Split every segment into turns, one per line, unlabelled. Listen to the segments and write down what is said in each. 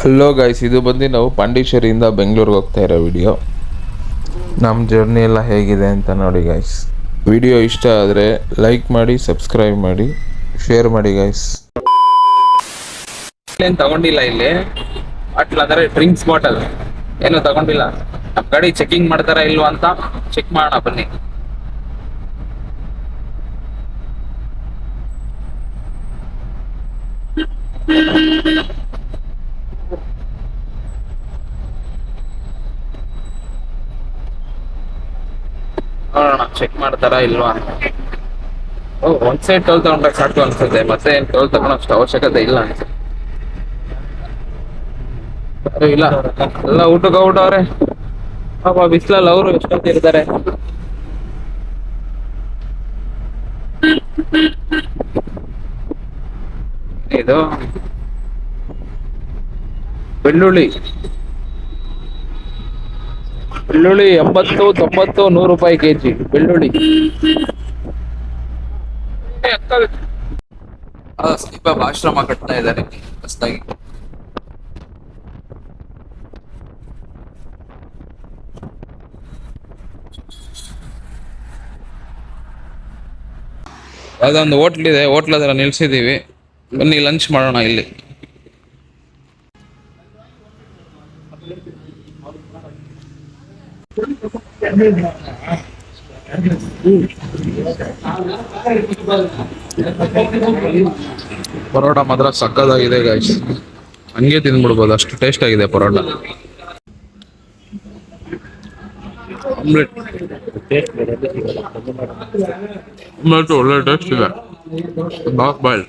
Hello guys ಇದು ಬಂದು ನಾವು ಪಾಂಡಿಚೇರಿಯಿಂದ ಬೆಂಗಳೂರಿಗೆ ಹೋಗ್ತಾ ಇರೋ ವಿಡಿಯೋ ನಮ್ಮ ಜರ್ನಿ ಎಲ್ಲ ಹೇಗಿದೆ ಅಂತ ನೋಡಿ ಗಾಯ್ಸ್ ವಿಡಿಯೋ ಇಷ್ಟ ಆದರೆ ಲೈಕ್ ಮಾಡಿ ಸಬ್ಸ್ಕ್ರೈಬ್ ಮಾಡಿ ಶೇರ್ ಮಾಡಿ ಗಾಯ್ಸ್
ಏನ್ ತಗೊಂಡಿಲ್ಲ ಇಲ್ಲಿ. ಅಟ್ಲ ಅದರ ಡ್ರಿಂಕ್ಸ್ ಬಾಟಲ್ ಏನು ತಗೊಂಡಿಲ್ಲ. ನಮ್ಮ ಗಾಡಿ ಚೆಕಿಂಗ್ ಮಾಡ್ತಾರ ಇಲ್ವಾ ಅಂತ ಚೆಕ್ ಮಾಡೋಣ ಬನ್ನಿ. ನೋಡೋಣ ಚೆಕ್ ಮಾಡ್ತಾರ ಇಲ್ವಾ ಓ, ಒಂದ್ ಸೈಡ್ ಟೋಲ್ ತಗೊಂಡ್ರೆ ಸಾಕು ಅನ್ಸುತ್ತೆ, ಮತ್ತೆ ಏನ್ ಟೋಲ್ ತಗೊಳಷ್ಟು ಅವಶ್ಯಕತೆ ಇಲ್ಲ ಅನ್ಸುತ್ತೆ ಇಲ್ಲ. ಎಲ್ಲ ಊಟಕ್ಕೆ ಅವ್ರೆ? ಪಾಪ ಬಿಸ್ಲಲ್ಲಿ ಅವರು ಎಷ್ಟೊತ್ತಿರ್ತಾರೆ? ಇದು ಬೆಳ್ಳುಳ್ಳಿ. ಬೆಳ್ಳುಳ್ಳಿ ಎಂಬತ್ತು, ತೊಂಬತ್ತು, ನೂರು ರೂಪಾಯಿ ಕೆಜಿ, ಬೆಳ್ಳುಳ್ಳಿ. ಸ್ಲೀಪಾಬ್ ಆಶ್ರಮ ಕಟ್ತಾ ಇದ್ದಾರೆ. ಹೊಸದಾಗಿ. ಒಂದು ಹೋಟ್ಲ್ ಇದೆ. ಹೋಟ್ಲ್ ಹತ್ರ ನಿಲ್ಸಿದೀವಿ ಬನ್ನಿ ಲಂಚ್ ಮಾಡೋಣ ಇಲ್ಲಿ. ಪರೋಟ ಮಾತ್ರ ಸಕ್ಕದಾಗಿದೆ ಗಾಯ್ಸ್ ಹಂಗೆ ತಿಂದ್ಬಿಡ್ಬೋದು. ಅಷ್ಟು ಟೇಸ್ಟ್ ಆಗಿದೆ ಪರೋಟ. ಆಮ್ಲೆಟ್ ಆಮ್ಲೆಟ್ ಒಳ್ಳೆ ಟೇಸ್ಟ್ ಇದೆ. ಬಾಕ್ ಬಾಯ್ಲ್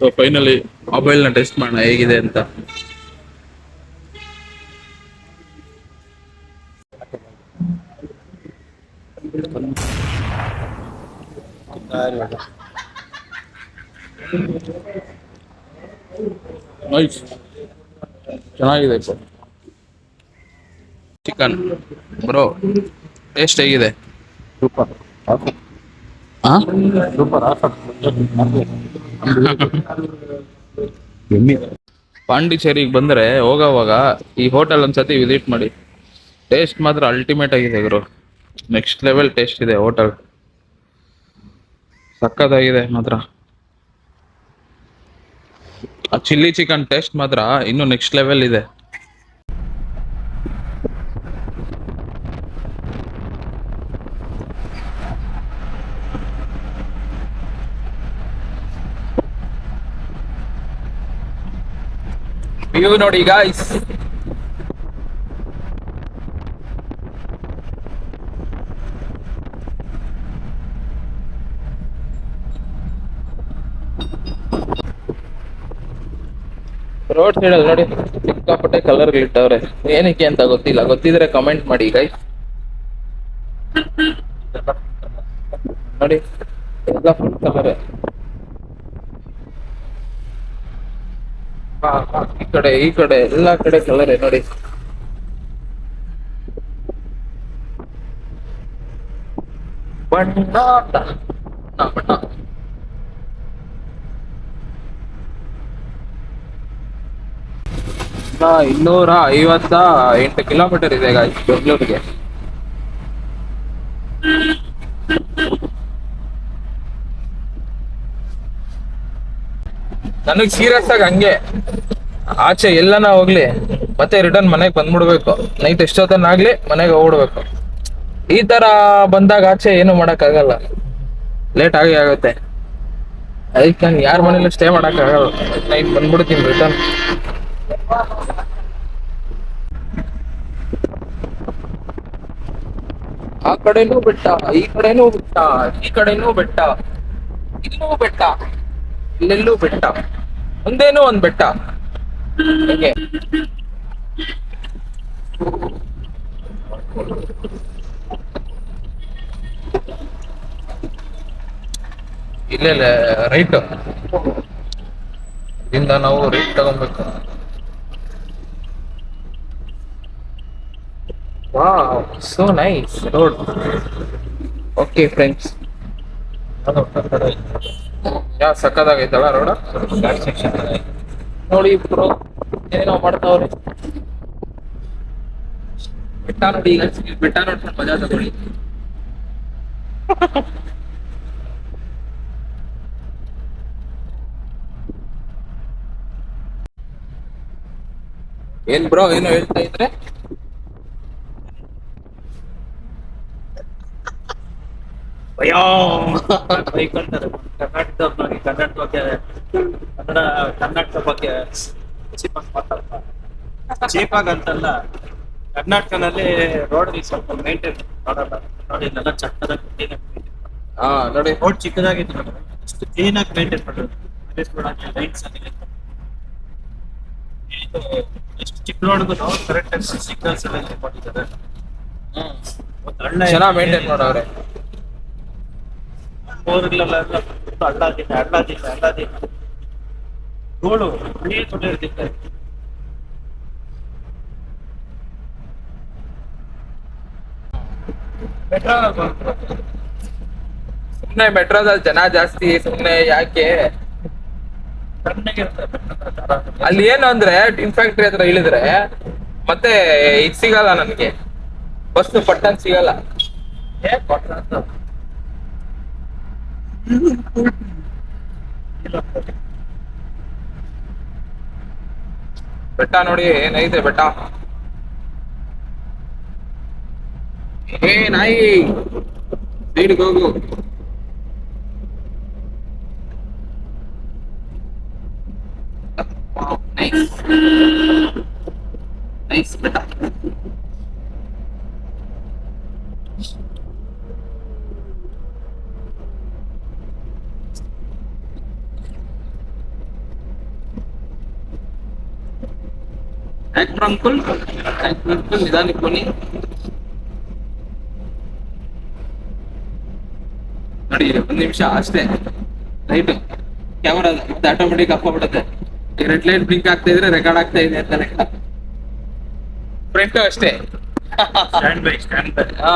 ಸೊ ಫೈನಲಿ ಮೊಬೈಲ್ನ ಟೆಸ್ಟ್ ಮಾಡೋಣ, ಹೇಗಿದೆ ಅಂತ. ನೈಸ್ ಚೆನ್ನಾಗಿದೆ ಚಿಕನ್ ಬ್ರೋ ಟೇಸ್ಟ್ ಹೇಗಿದೆ?
ಸೂಪರ್
ಆ?
ಸೂಪರ್
ಪಾಂಡಿಚೇರಿಗೆ ಬಂದರೆ ಹೋಗೋವಾಗ ಈ ಹೋಟೆಲ್ ಒಂದ್ಸತಿ ವಿಸಿಟ್ ಮಾಡಿ. ಟೇಸ್ಟ್ ಮಾತ್ರ ಅಲ್ಟಿಮೇಟ್ ಆಗಿದೆ ಗುರು ನೆಕ್ಸ್ಟ್ ಲೆವೆಲ್ ಟೇಸ್ಟ್ ಇದೆ ಹೋಟೆಲ್ ಸಕ್ಕತ್ತಾಗಿದೆ ಮಾತ್ರ. ಆ ಚಿಲ್ಲಿ ಚಿಕನ್ ಟೇಸ್ಟ್ ಮಾತ್ರ ಇನ್ನು ನೆಕ್ಸ್ಟ್ ಲೆವೆಲ್ ಇದೆ. ನೋಡಿ ಗಾಯ್ಸ್ ರೋಡ್ ಸೈಡ್ ಅಲ್ಲಿ ನೋಡಿ, ಸಿಕ್ಕಾಪಟ್ಟೆ ಕಲರ್ ಇಟ್ಟವ್ರೆ ಏನಕ್ಕೆ ಅಂತ ಗೊತ್ತಿಲ್ಲ. ಗೊತ್ತಿದ್ರೆ ಕಮೆಂಟ್ ಮಾಡಿ ಗೈಸ್ ನೋಡಿ, ಎಲ್ಲ ಫುಲ್ ಕಲರ್ ಈ ಕಡೆ ಈ ಕಡೆ, ಎಲ್ಲಾ ಕಡೆ ಕಲರ್ ನೋಡಿ. ಬಣ್ಣ ಬಣ್ಣ ಬಣ್ಣ ಇನ್ನ ಇನ್ನೂರ ಐವತ್ತ ಎಂಟು ಕಿಲೋಮೀಟರ್ ಇದೆ ಗಾಯ್ಸ್ ಬೆಂಗಳೂರಿಗೆ. ನನಗ್ ಸೀರಿಯಸ್ ಆಗಿ ಹಂಗೆ. ಆಚೆ ಎಲ್ಲನ ಹೋಗ್ಲಿ, ಮತ್ತೆ ರಿಟರ್ನ್ ಮನೆಗೆ ಬಂದ್ಬಿಡ್ಬೇಕು. ನೈಟ್ ಎಷ್ಟೊತ್ತನಾಗ್ಲಿ ಮನೆಗೆ ಹೋಗ್ಬಿಡ್ಬೇಕು. ಈ ತರ ಬಂದಾಗ ಆಚೆ ಏನು ಮಾಡಕ್ ಆಗಲ್ಲ ಲೇಟ್ ಆಗಿ ಆಗುತ್ತೆ. ಅದಕ್ಕೆ ನಾನು ಯಾರ ಮನೇಲಿ ಸ್ಟೇ ಮಾಡಕ್ ಆಗಲ್ಲ ನೈಟ್ ಬಂದ್ಬಿಡ್ತೀನಿ ರಿಟರ್ನ್ ಆ ಕಡೆನೂ ಬೆಟ್ಟ, ಈ ಕಡೆನೂ ಬೆಟ್ಟ, ಈ ಕಡೆನೂ ಬೆಟ್ಟ, ಇಲ್ಲೂ ಬೆಟ್ಟ, ಇಲ್ಲೆಲ್ಲೂ ಬೆಟ್ಟ. ಒಂದೇನೋ ಒಂದ್ ಬೆಟ್ಟ. ಇಲ್ಲ ರೈಟ್. ಇಂದ ನಾವು ರೈಟ್ ತಗೊಬೇಕು. Wow so nice road okay friends ಯಾವ ಸಕ್ಕದಾಗೈತಲ್ಲ ರೋಡ?
ಸೆಕ್ಷನ್
ನೋಡಿ ಇಬ್ರು ಏನೋ ಮಾಡ್ತಾವ್ರೆ. ಬೆಟ್ಟ ನೋಡಿ ಈಗ. ಬೆಟ್ಟ ನೋಡ್ಕೊಂಡು ಮಜಾ ತಗೊಳ್ಳಿ. ಏನ್ ಬ್ರೋ ಏನೋ ಹೇಳ್ತಾ ಇದ್ರೆ?
ಅಯ್ಯೋ! ಬೈಕೊಂತಾರೆ ಕರ್ನಾಟಕದ ಬಗ್ಗೆ ಕನ್ನಡ ಕರ್ನಾಟಕ ಬಗ್ಗೆ ಚೀಪಾಗಿ ಮಾತಾಡ್ತಾರೆ ಚೀಪಾಗಿ ಅಂತಲ್ಲ ಕರ್ನಾಟಕದಲ್ಲಿ ರೋಡ್ ಸ್ವಲ್ಪ ಮೇಂಟೈನ್ ಮಾಡಲ್ಲ ನೋಡಿ ಇಲ್ಲೆಲ್ಲ ಚಕ್ಕದಾಗಿ ಮೇಂಟೈನ್
ಹಾ ನೋಡಿ.
ರೋಡ್ ಚಿಕ್ಕದಾಗಿತ್ತು ನೋಡಿ. ಅಷ್ಟು ಆಗಿ ಮೇಂಟೈನ್ ಮಾಡೋದು ಲೈಟ್ಸ್ ಎಷ್ಟು ಚಿಕ್ಕ ರೋಡ್ಗೂ ಕರೆಕ್ಟ್ ಆಗಿ ಸಿಗ್ನಲ್ಸ್ ಎಲ್ಲ ಮಾಡಿದ್ದಾರೆ. ಒಂದು ಹಳ್ಳ
ಮಾಡೋರೆ.
ಊರುಗಳೆಲ್ಲ ಹಳ್ಳಾದಿಲ್ಲ ಹಳ್ಳಾದಿಲ್ಲ ಹಳ್ಳಾದಿಲ್ಲ ರೋಡು ಹಳ್ಳಿ ತೊಡೆ ಇರ್ತಿತ್ತು.
ಸುಮ್ನೆ ಮೆಟ್ರೋದಲ್ಲಿ ಜನ ಜಾಸ್ತಿ ಸುಮ್ನೆ ಯಾಕೆ? ಅಲ್ಲಿ ಏನು ಅಂದ್ರೆ ಟಿನ್ ಫ್ಯಾಕ್ಟ್ರಿ ಹತ್ರ ಇಳಿದ್ರೆ ಮತ್ತೆ ಇದು ಸಿಗಲ್ಲ ನನ್ಗೆ. ಬಸ್ ಪಟ್ಟನ್ ಸಿಗಲ್ಲ. ಬೆಟ್ಟ ನೋಡಿ ಏನೈತೆ ಬೆಟ್ಟ ಏ ನಾಯಿ ಸೈಡ್ಗೆ ಹೋಗು ನೈಸ್ ನೈಸ್ ಬೆಟ್ಟ ಆಕ್ಟರ್ ಅಂಕುಲ್ ನಿಧಾನಕ್ಕೆ ಬನ್ನಿ ನೋಡಿ ಒಂದ್ ನಿಮಿಷ ಅಷ್ಟೇ ಲೈಟ್ ಕ್ಯಾಮರಾ ಆಟೋಮೆಟಿಕ್ ಹಾಕೋಬಿಡುತ್ತೆ ಈಗ ರೆಡ್ ಲೈಟ್ ಬ್ಲಿಂಕ್ ಆಗ್ತಾ ಇದ್ರೆ ರೆಕಾರ್ಡ್ ಆಗ್ತಾ ಇದೆ ಅಂತ ಲೆಕ್ಕ ಫ್ರಂಟ್ ಅಷ್ಟೇ
ಸ್ಟ್ಯಾಂಡ್ ಬೈ ಸ್ಟ್ಯಾಂಡ್ ಬೈ
ಹಾ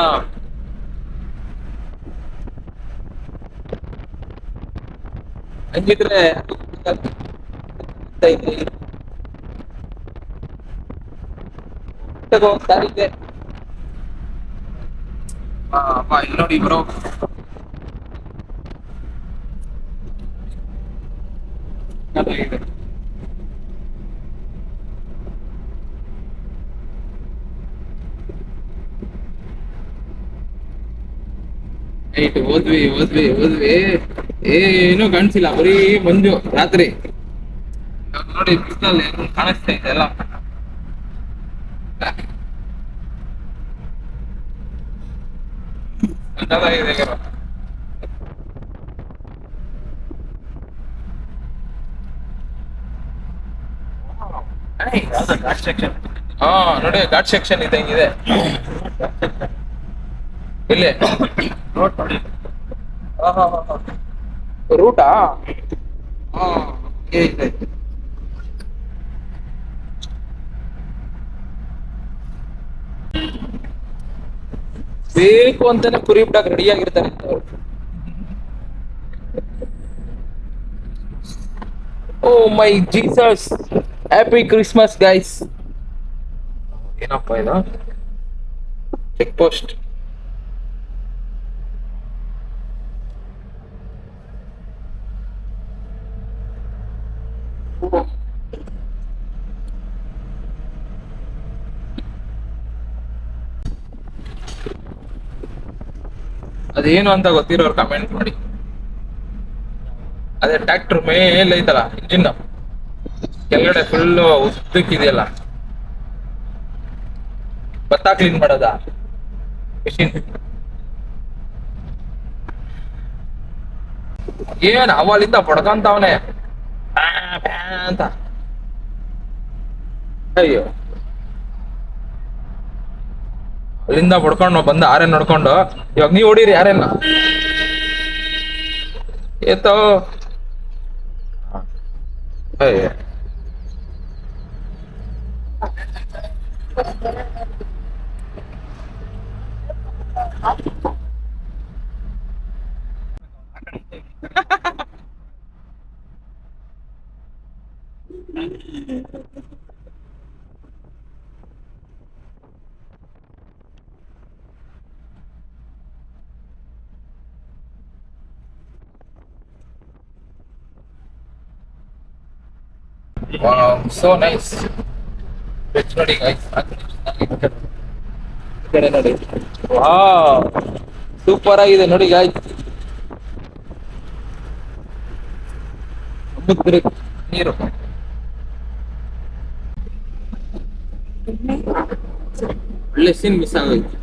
ಹಂಗಿದ್ರೆ ಇದೆ. ತಗೋ ದಾರಿ ಇದೆ ಅಪ್ಪ ಇಲ್ಲಿ ನೋಡಿ ಬ್ರೋ. ಓದ್ವಿ ನೈಟ್ ಓದ್ವಿ. ಹೋದ್ವಿ ಏನೂ ಕಾಣಿಸಿಲ್ಲ ಬರೀ ಮಂಜು ರಾತ್ರಿ. ನೋಡಿ ಬಿಸಿಲಲ್ಲಿ ಕಾಣಿಸ್ತಾ ಇದೆ ಎಲ್ಲ ಸಣ್ಣದಾಗಿದೆ ಗುರು. Nice.
ಯಾವ್ದು ಘಾಟ್ ಸೆಕ್ಷನ್
ಹಾ ನೋಡಿ ಘಾಟ್ ಸೆಕ್ಷನ್ ಇದ್ದಂಗಿದೆ ಇಲ್ಲಿ
ರೋಡ್ ನೋಡಿ
ರೂಟಾ ಹಾ ಇದೆ ಬೇಕು ಅಂತಾನೆ ಕುರಿ ಬಿಡಕ್ ರೆಡಿ ಆಗಿರ್ತಾರೆ. ಓ my Jesus happy Christmas guys ಏನಪ್ಪ ಇದು? ಚೆಕ್ ಪೋಸ್ಟ್ ಅದೇನು ಅಂತ ಗೊತ್ತಿರೋರು ಕಮೆಂಟ್ ಮಾಡಿ ಅದೇ ಟ್ರ್ಯಾಕ್ಟರ್ ಮೇಲೆ ಐತಲ್ಲ ಇಂಜಿನ್ ಕೆಳಗಡೆ ಫುಲ್ ಉದ್ದಕ್ಕಿದೆಯಲ್ಲ. ಭತ್ತ ಕ್ಲೀನ್ ಮಾಡೋದ? ಮಿಷಿನ್ ಏನ್ ಅವಲಿಂದ ಬಡ್ಕಂತವನೆ ಅಂತ. ಅಯ್ಯೋ. ಅಲ್ಲಿಂದ ಹೊಡ್ಕೊಂಡು ಬಂದ ಆರೇನ್ ನೋಡ್ಕೊಂಡು ಇವಾಗ ನೀವು ಹೊಡೀರಿ ಯಾರೇನ ಏತೋ Thank you. ನೈಸ್ ಬೆಚ್ ನೋಡಿ guys. ಈ ಕಡೆ ನೋಡಿ ಸೂಪರ್ ಆಗಿದೆ ನೋಡಿ ಗಾಯ್ಸ್ ಸಮುದ್ರ ನೀರು ಒಳ್ಳೆ ಸೀನ್ ಮಿಸ್ ಆಗೋಯ್ತು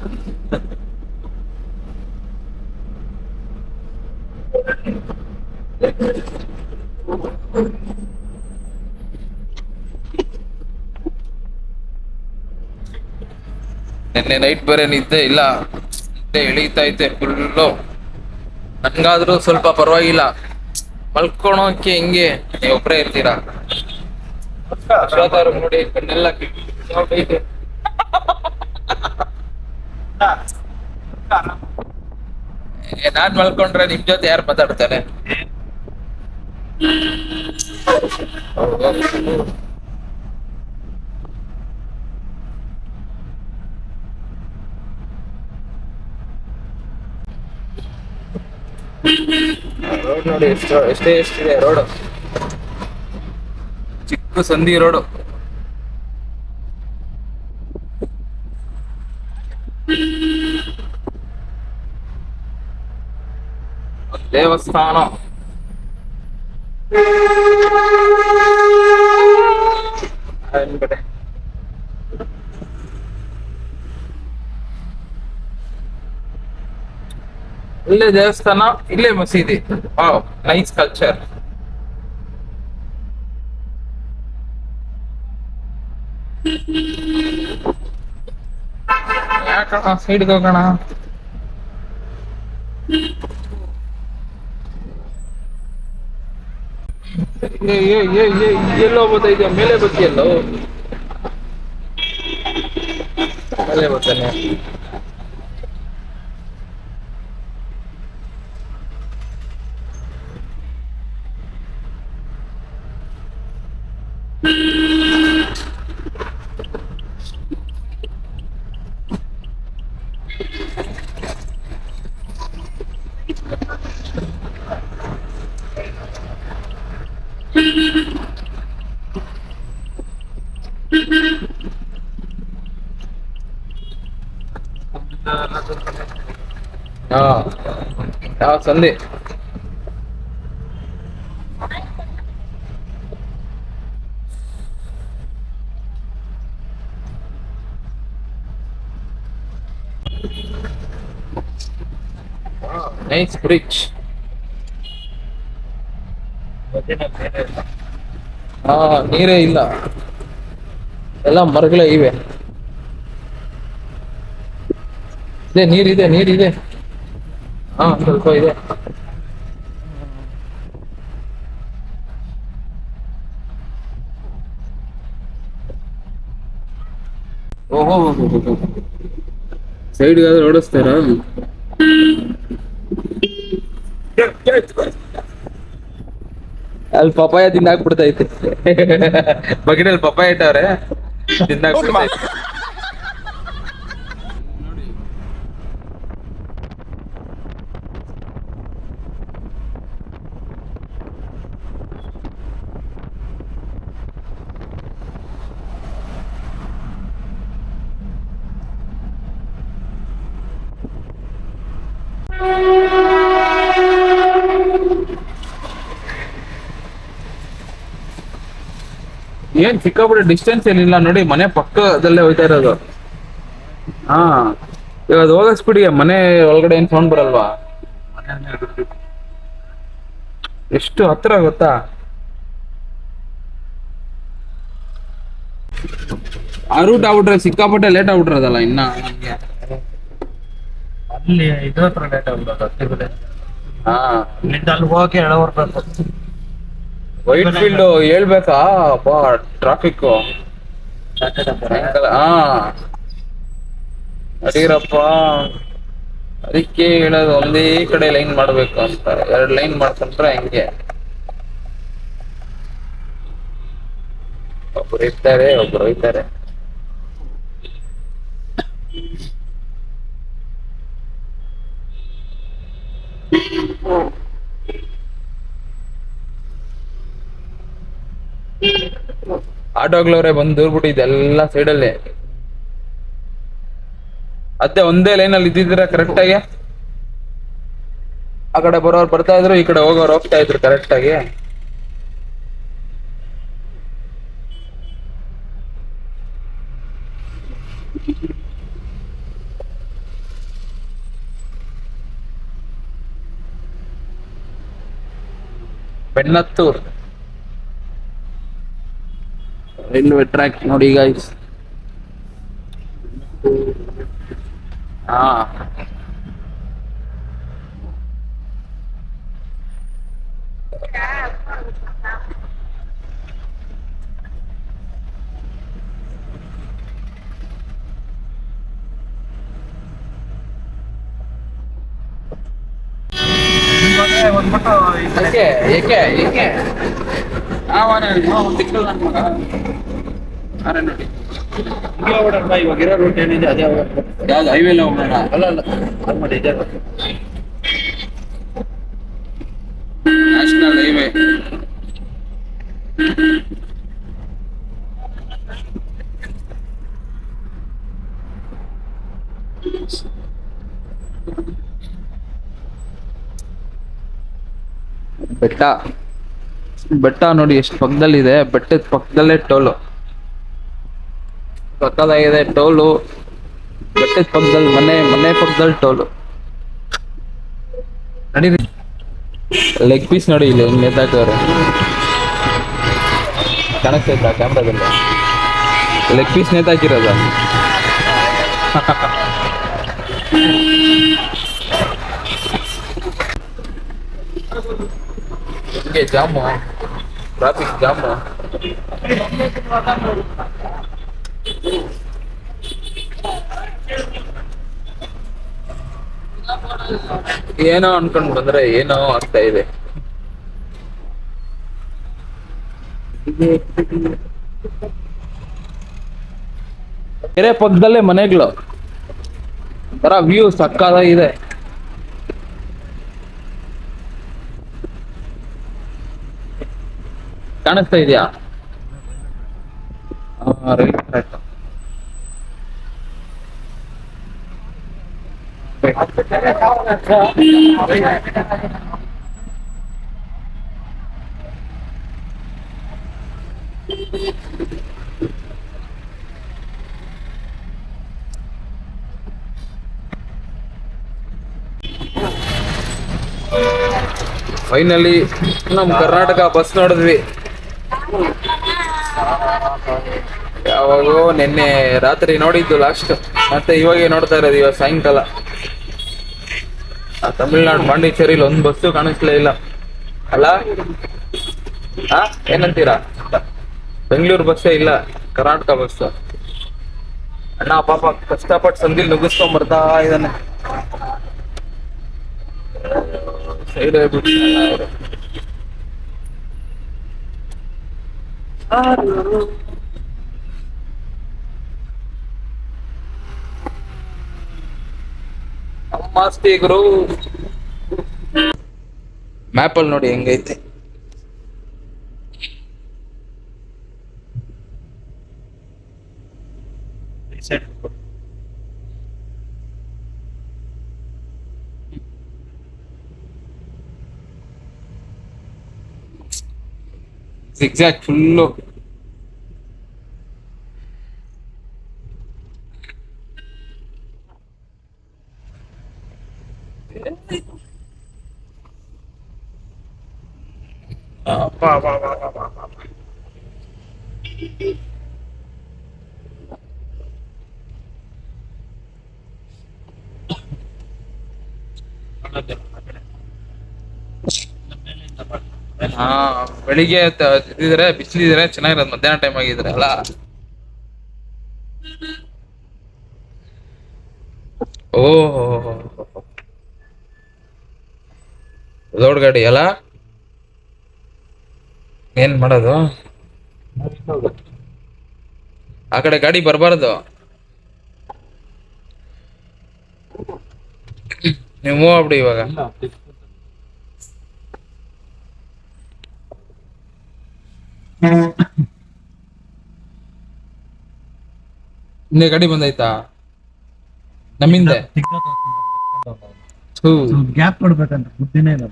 ನಿನ್ನೆ ನೈಟ್ ಬೇರೆ ನಿದ್ದೆ ಇಲ್ಲ. ನಿದ್ದೆ ಎಳೀತಾ ಐತೆ ಫುಲ್ಲು ನನಗಾದರೂ ಸ್ವಲ್ಪ ಪರವಾಗಿಲ್ಲ. ಮಲ್ಕೊಳೋಕೆ ಹಿಂಗೆ ನೀವು ಒಬ್ಬರೇ ಇರ್ತೀರಾ? ಅಶ್ವಥ್ ನೋಡಿ ಕಣ್ಣೆಲ್ಲ ನಾನ್ ಮಲ್ಕೊಂಡ್ರೆ ನಿಮ್ ಜೊತೆ ಯಾರು ಮಾತಾಡ್ತಾರೆ? ರೋಡ್ ನೋಡಿ ಎಷ್ಟು ಎಷ್ಟೇ ಎಷ್ಟಿದೆ ರೋಡ್ ಚಿಕ್ಕ ಸಂಧಿ ರೋಡು ಒಂದ್ ದೇವಸ್ಥಾನ ಆ ಹಿಂದ್ಗಡೆ. ಇಲ್ಲೇ ದೇವಸ್ಥಾನ, ಇಲ್ಲೇ ಮಸೀದಿ. ನೈಸ್ ಕಲ್ಚರ್ ಯಾಕಣ ಹೋಗೋಣ? ಏ ಏ ಎಲ್ಲೋ ಇದೆಯಾ? ಮೇಲೆ ಬರ್ತೀಯಲ್ಲೋ ಮೇಲೆ ಬರ್ತಾನೆ 啊，然后整理。ನೈಸ್ ಬ್ರಿಡ್ಜ್ ಹಾ ನೀರೇ ಇಲ್ಲ ಎಲ್ಲ ಮರಗಳೇ ಇವೆ ಇದೆ ನೀರಿದೆ ನೀರಿದೆ ಹಾ ಸ್ವಲ್ಪ ಇದೆ ಓಹೋ ಸೈಡ್ಗಾದ್ರೆ ಓಡಿಸ್ತಾರ ಅಲ್ಲಿ ಪಪಾಯ ತಿಂದಾಕ್ಬಿಡ್ತೈತೆ. ಬಕೆಟಲ್ಲಿ ಪಪಾಯ ಇಟ್ಟವ್ರೆ ತಿಂದಾಕ್ಬಿಡ್ತೈತೆ. ಏನ್ ಸಿಕ್ಕಾಬಿಟ್ಟೆ ಡಿಸ್ಟೆನ್ಸ್ ಏನಿಲ್ಲ ನೋಡಿ ಮನೆ ಪಕ್ಕದಲ್ಲೇ ಹೋಯ್ತಾ ಇರೋದು. ಹಾ ಇವಾಗ ಹೋಗೋ ಸ್ಪೀಡ್ಗೆ ಮನೆ ಒಳಗಡೆ ಏನ್ ಸೌಂಡ್ ಬರಲ್ವಾ? ಎಷ್ಟು ಹತ್ರ ಗೊತ್ತಾ? ಆ ರೂಟ್ ಆಗ್ಬಿಟ್ರೆ ಸಿಕ್ಕಾಪಟ್ಟೆ ಲೇಟ್ ಆಗ್ಬಿಟ್ರದಲ್ಲ ಇನ್ನ?
ಅಲ್ಲಿ ಇದ್ರ ಲೇಟ್ ಆಗ್ಬಿಡೋದು
ಹಾ.
ಅಲ್ಲಿ ಹೋಗಕ್ಕೆ ಎಳೆ ಬರ್ಬೇಕು
ವೈಟ್ ಫೀಲ್ಡ್ ಹೇಳ್ಬೇಕಾ ಅಪ್ಪ ಟ್ರಾಫಿಕ್ ಹಾ ಅಡಿರಪ್ಪ ಅದಕ್ಕೆ ಹೇಳೋದು ಒಂದೇ ಕಡೆ ಲೈನ್ ಮಾಡ್ಬೇಕು ಅಂತ. ಎರಡು ಲೈನ್ ಮಾಡ್ಕೊಂಡ್ರೆ ಹೆಂಗೆ. ಒಬ್ರು ಇರ್ತಾರೆ ಒಬ್ರು ಹೋಯ್ತಾರೆ ಆಟೋಗ್ಲವ್ರೆ ಬಂದು ದೂರ್ಬಿಟ್ಟಿದ್ದೆ ಎಲ್ಲ ಅಲ್ಲಿ ಅದೇ ಒಂದೇ ಲೈನಲ್ಲಿ ಇದ್ದಿದ್ದೀರಾ ಕರೆಕ್ಟ್ ಆಗಿ? ಆ ಕಡೆ ಬರೋರು ಬರ್ತಾ ಇದ್ರು, ಈ ಕಡೆ ಹೋಗೋರು ಹೋಗ್ತಾ ಇದ್ರು ಕರೆಕ್ಟ್ ಆಗಿ. ಬೆನ್ನತ್ತೂರ್ ರೈಲ್ವೆ ಟ್ರ್ಯಾಕ್ ನೋಡಿ ಗೈಸ್ ಹಾ
ಇವಾಗ ಬಂದ್ಬಿಟ್ಟು
ಏಕೆ ಏಕೆ ಏಕೆ ಅವನೇ ತಿಕ್ಕಲ್ ನನ್ ಮಗ ಅರೆ ನೋಡಿ
ಹಿಂಗೆ ಹೋಗೋಣ ಇವಾಗ ಇರೋ ರೂಟ್ ಏನಿದೆ ಅದೇ ಹೋಗೋಣ
ಯಾವ್ದು ಹೈವೇಲಿ ಹೋಗೋಣ
ಅಲ್ಲ ಅಲ್ಲ ಅದು ಮಾಡಿ ಇದೆ
ನ್ಯಾಷನಲ್ ಹೈವೇ ಬೆಟ್ಟ ಬೆಟ್ಟ ನೋಡಿ ಎಷ್ಟು ಪಕ್ಕದಲ್ಲಿದೆ ಬೆಟ್ಟದ ಪಕ್ಕದಲ್ಲೇ ಟೋಲು. ಪಕ್ಕದಾಗಿದೆ ಟೋಲು. ಬೆಟ್ಟದ ಪಕ್ಕದಲ್ಲಿ ಮನೆ ಮನೆ ಪಕ್ಕದಲ್ಲಿ ಟೋಲು. ನಡೀರಿ. ಲೆಗ್ ಪೀಸ್ ನೋಡಿ ಇಲ್ಲಿ ಹೆಂಗ್ ನೇತಾಕವ್ರೆ ಕಾಣಿಸ್ತೈತಾ ಕ್ಯಾಮ್ರಾದಲ್ಲಿ? ಲೆಗ್ ಪೀಸ್ ನೇತಾಕಿರೋದ. ಜಾಮು. Traffic Gamma. ಏನೋ ಅನ್ಕೊಂಡ್ ಬಂದ್ರೆ ಏನೋ ಆಗ್ತಾ ಇದೆ. ಕೆರೆ ಪಕ್ಕದಲ್ಲೇ ಮನೆಗಳು. ತರ ವ್ಯೂ ಸಕ್ಕದಾಗಿದೆ ಕಾಣಿಸ್ತಾ ಇದೆಯಾ? ಫೈನಲಿ ನಮ್ ಕರ್ನಾಟಕ ಬಸ್ ನೋಡಿದ್ವಿ. ಯಾವಾಗೋ ನಿನ್ನೆ ರಾತ್ರಿ ನೋಡಿದ್ದು ಲಾಸ್ಟ್ ಮತ್ತೆ ಇವಾಗೆ ನೋಡ್ತಾ ಇರೋದು ಇವಾಗ ಸಾಯಂಕಾಲ. ಆ ತಮಿಳ್ನಾಡು ಪಾಂಡಿಚೇರಿಲಿ ಒಂದ್ ಬಸ್ಸು ಕಾಣಿಸ್ಲೇ ಇಲ್ಲ. ಅಲ್ಲ? ಹಾ ಏನಂತೀರಾ? ಬೆಂಗಳೂರು ಬಸ್ಸೇ ಇಲ್ಲ, ಕರ್ನಾಟಕ ಬಸ್ ಅಣ್ಣ, ಪಾಪ ಕಷ್ಟಪಟ್ಟು ಸಂದಿಲ್ ನುಗ್ಗಿಸ್ಕೊಂಡ್ ಬರ್ತಾ ಇದ್ದಾನೆ ಸೈಡ್ ಆಗ್ಬಿಟ್ಟು ಮಸ್ತಿ ಗುರು ಮ್ಯಾಪ್ ಅಲ್ಲಿ ನೋಡಿ ಹೆಂಗೈತೆ
ಈ ಸೈಡ್
ಎಕ್ಸಾಕ್ಟ್ ಫುಲ್ಲು ಹಾ ಬೆಳಿಗ್ಗೆ ಇದಿದ್ರೆ ಬಿಸಿಲಿದ್ರೆ ಚೆನ್ನಾಗಿರೋದು ಮಧ್ಯಾಹ್ನ ಟೈಮ್ ಆಗಿದ್ರೆ ಅಲ್ಲ? ಓ ದೊಡ್ಡ ಗಾಡಿ ಅಲ್ಲ? ಏನ್ ಮಾಡೋದು?
ಆ ಕಡೆ ಗಾಡಿ ಬರಬಾರ್ದು. ನೀವು ಮೂವ್ ಆಗ್ಬಿಡಿ ಇವಾಗ. ಹಿಂದೆ ಗಾಡಿ ಬಂದೈತಾ ನಮ್ಮಿಂದ.
ಗ್ಯಾಪ್ ಕೊಡ್ಬೇಕಂತ ಬುದ್ಧಿನೇ ಇಲ್ಲ.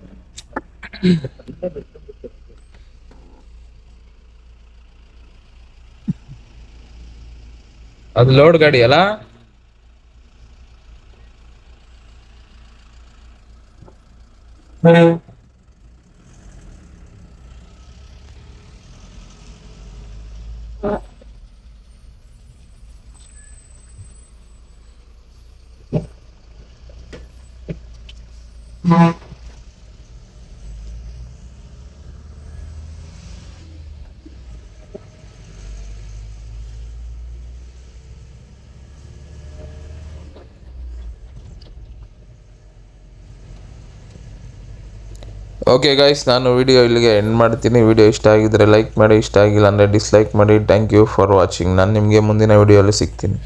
ಅದು ಲೋಡ್ ಗಾಡಿ ಅಲ್ಲ
ಓಕೆ ಗಾಯ್ಸ್ ನಾನು ವಿಡಿಯೋ ಇಲ್ಲಿಗೆ ಎಂಡ್ ಮಾಡ್ತೀನಿ. ವಿಡಿಯೋ ಇಷ್ಟ ಆಗಿದ್ರೆ ಲೈಕ್ ಮಾಡಿ, ಇಷ್ಟ ಆಗಿಲ್ಲ ಅಂದರೆ ಡಿಸ್ಲೈಕ್ ಮಾಡಿ. ಥ್ಯಾಂಕ್ ಯು ಫಾರ್ ವಾಚಿಂಗ್ ನಾನು ನಿಮಗೆ ಮುಂದಿನ ವೀಡಿಯೋಲಿ ಸಿಗ್ತೀನಿ.